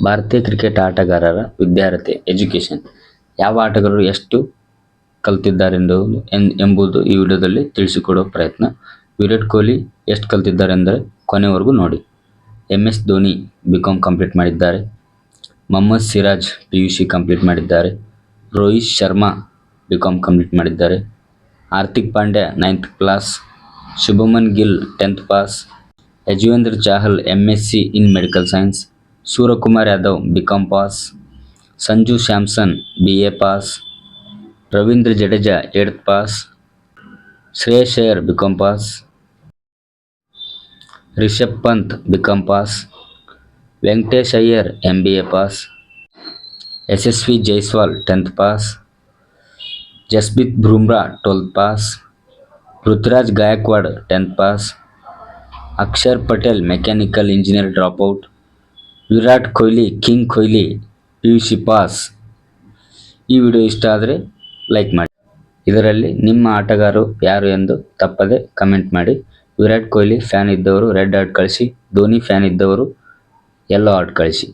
ಭಾರತೀಯ ಕ್ರಿಕೆಟ್ ಆಟಗಾರರ ವಿದ್ಯಾರ್ಹತೆ, ಎಜುಕೇಷನ್. ಯಾವ ಆಟಗಾರರು ಎಷ್ಟು ಕಲ್ತಿದ್ದಾರೆಂದು ಎಂಬುದು ಈ ವಿಡಿಯೋದಲ್ಲಿ ತಿಳಿಸಿಕೊಡೋ ಪ್ರಯತ್ನ. ವಿರಾಟ್ ಕೊಹ್ಲಿ ಎಷ್ಟು ಕಲ್ತಿದ್ದಾರೆ ಅಂದರೆ ಕೊನೆವರೆಗೂ ನೋಡಿ. M S Dhoni B com complete ಮಾಡಿದ್ದಾರೆ. Mohammed Siraj P U C complete ಮಾಡಿದ್ದಾರೆ. Rohit Sharma B com complete ಮಾಡಿದ್ದಾರೆ. Hardik Pandya ninth class Shubman Gill tenth pass Yuzvendra Chahal M S C in medical science Suryakumar Yadav B com pass Sanju Samson B A pass Ravindra Jadeja eighth pass Shreyas Iyer B com pass Rishabh Pant B com pass Venkatesh Iyer M B A pass Yashasvi Jaiswal tenth pass Jasprit Bumrah twelfth pass Prithviraj Gaikwad tenth pass Axar Patel mechanical engineer dropout Virat Kohli, king Kohli P U C pass. ಈ video ಇಷ್ಟ ಆದರೆ like ಮಾಡಿ. ಇದರಲ್ಲಿ ನಿಮ್ಮ ಆಟಗಾರರು ಯಾರು ಎಂದು ತಪ್ಪದೆ ಕಮೆಂಟ್ ಮಾಡಿ. ವಿರಾಟ್ ಕೊಹ್ಲಿ ಫ್ಯಾನ್ ಇದ್ದವರು ರೆಡ್ ಆರ್ಟ್ ಕಳಿಸಿ, ಧೋನಿ ಫ್ಯಾನ್ ಇದ್ದವರು ಯೆಲ್ಲೋ ಆರ್ಟ್ ಕಳಿಸಿ.